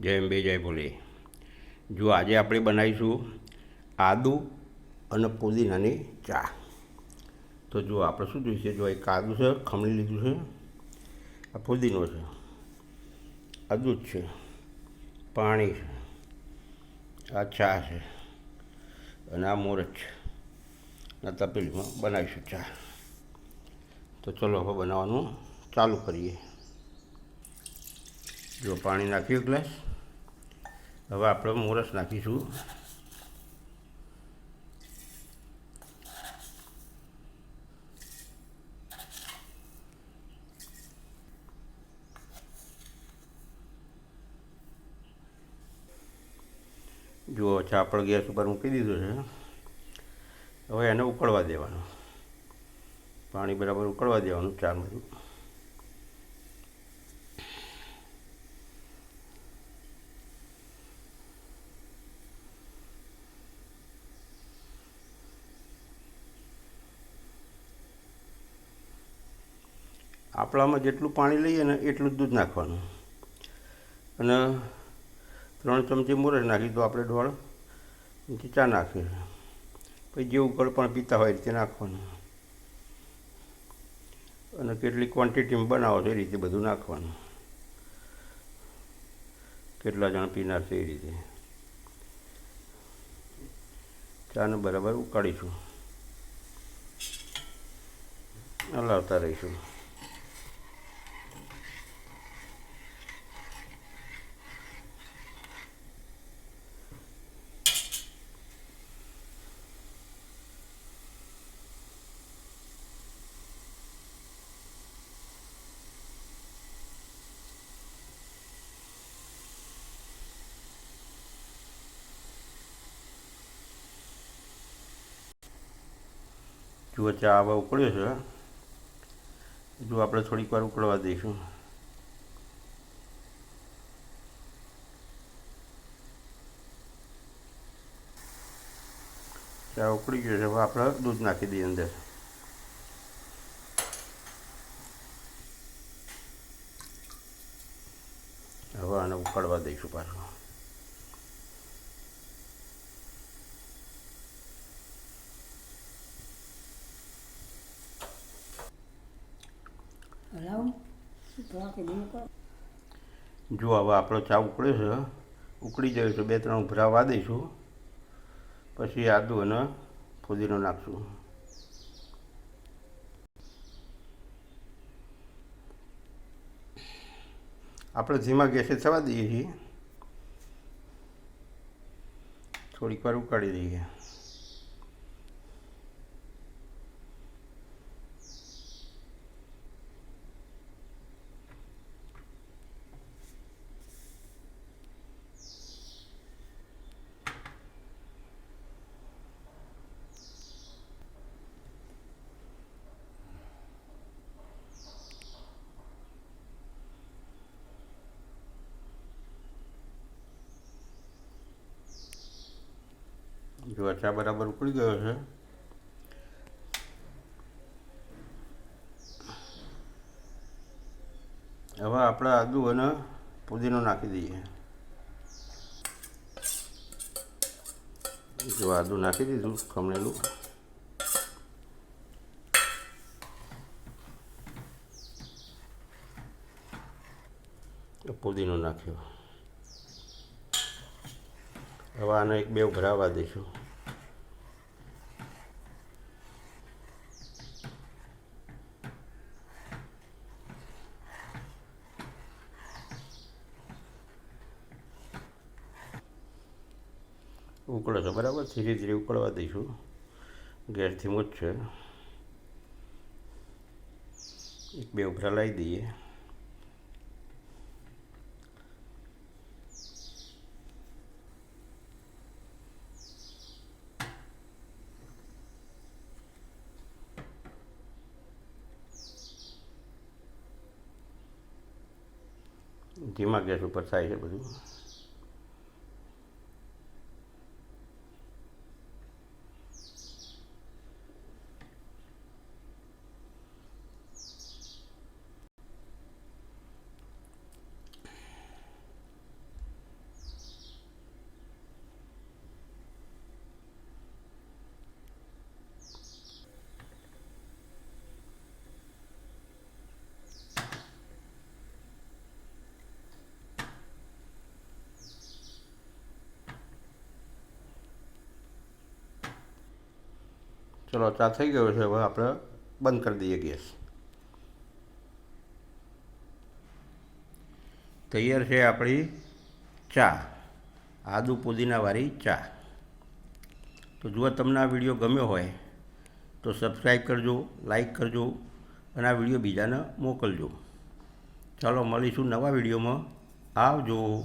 જય અંબે જય ભોલે. જો આજે આપણે બનાવીશું આદુ અને પુદીનાની ચા. તો જો આપણે શું જોઈશે? જો એક આદુ છે, ખમણી લીધું છે, આ પુદીનો છે આ દૂધ છે, પાણી છે, આ ચા છે, અને આ મોરચ છે. આ તપેલીમાં બનાવીશું ચા. તો ચલો હવે બનાવવાનું ચાલુ કરીએ. જો પાણી નાખ્યું ગ્લાસ. હવે આપણે મોરસ નાખીશું. જુઓ ચાપડ ગેસ ઉપર મૂકી દીધું છે. હવે એને ઉકળવા દેવાનું. પાણી બરાબર ઉકળવા દેવાનું ચાર બધું આપણામાં જેટલું પાણી લઈએ ને એટલું જ દૂધ નાખવાનું. અને ત્રણ ચમચી મોરસ નાખી તો આપણે ડોળ પછી ચા નાખીએ પછી જેવું ઉકળ પણ પીતા હોય એ રીતે નાખવાનું. અને કેટલી ક્વોન્ટિટીમાં બનાવો છો એ રીતે બધું નાખવાનું. કેટલા જણ પીનાર છે એ રીતે. ચાને બરાબર ઉકાળીશું. હલાવતા રહીશું. જુઓ ચા આવા ઉકળ્યો છે. જો આપણે થોડીક વાર ઉકળવા દઈશું. ચા ઉકળી ગયો છે. હવે આપણે દૂધ નાખી દઈએ અંદર. હવે આને ઉકળવા દઈશું પાછું હલાવો થોડાક ધીમું કરો જો હવે આપણો ચા ઉકળે છે, ઉકળી જાય છે, બે ત્રણ ઉભરા વાદીશું. પછી આદુ અને ફુદીનો નાખશું. આપણે ધીમા ગેસે થવા દઈએ છીએ. થોડીક વાર ઉકાળી દઈએ. જો આ બરાબર ઉકળી ગયો છે. હવે આપણે આદુ અને પુદીનો નાખી દઈએ. જો આદુ નાખી દીધું, ખમણેલું. પુદીનો નાખ્યો. હવે આને એક બે ભરાવા દઈશું. ઉકળે છે, બરાબર? ધીરે ધીરે ઉકળવા દઈશું. ગેસ ધીમો છે. એક બે ઉભરા લાવી દઈએ. ધીમા ગેસ ઉપર થાય છે બધું. ચલો, ચા થઈ ગયો છે, હવે આપણે બંધ કરી દઈએ ગેસ. તૈયાર છે આપણી ચા, આદુ પુદીનાવાળી ચા. તો જો તમને આ વીડિયો ગમ્યો હોય, તો સબસ્ક્રાઈબ કરજો લાઈક કરજો, અને આ વીડિયો બીજાને મોકલજો. ચાલો, મળીશું નવા વિડીયોમાં. આવજો.